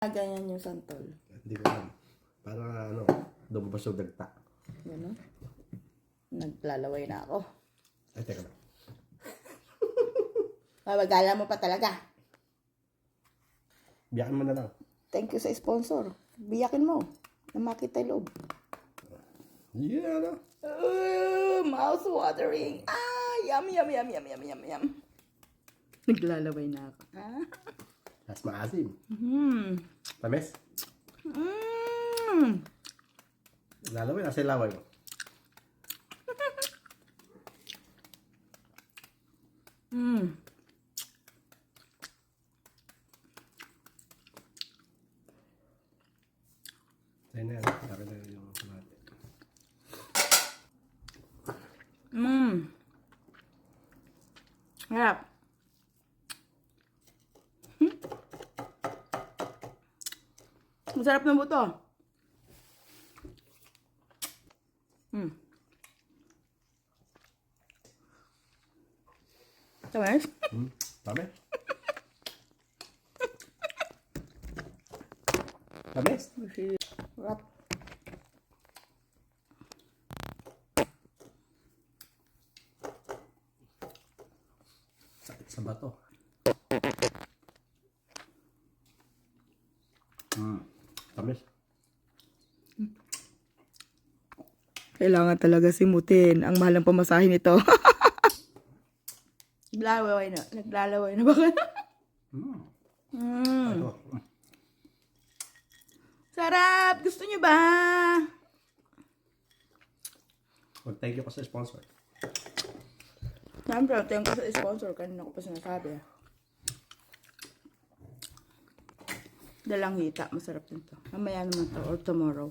Ganyan yung santol. Hindi ko alam. Parang ano, dumabas yung dagta. Gano'n. Naglalaway na ako. Ay, teka lang. Mabagala mo pa talaga. Biyakan mo na lang. Thank you sa sponsor. Biyakin mo. Na makita yung loob. Yeah, ano? Uh, mouth watering. Ah, yum, yum, yum, yum, yum, yum, yum. Naglalaway na ako. Ah. Mas maasim. Hmm. Tamis? Mm. Lalaway, nasa ilaway mo. Mm. Ayun na. Laki na yung kumate. Mm. Harap. Masarap ng buto. Mm. Tamis? Hmm? Tamis? Tamis? Sarap. Sakit sa bato. Hmm. Tamis? Kailangan talaga simutin. Ang mahal ng pamasahe nito. Naglalaway na. Naglalaway na ba ka? Hmm. mm. Ito. Sarap! Gusto nyo ba? Mag-thank you pa sa sponsor. Siyempre, thank you sa sponsor. Kanina ko pa sinasabi. Dalang hita. Masarap din to. Mamaya naman to or tomorrow.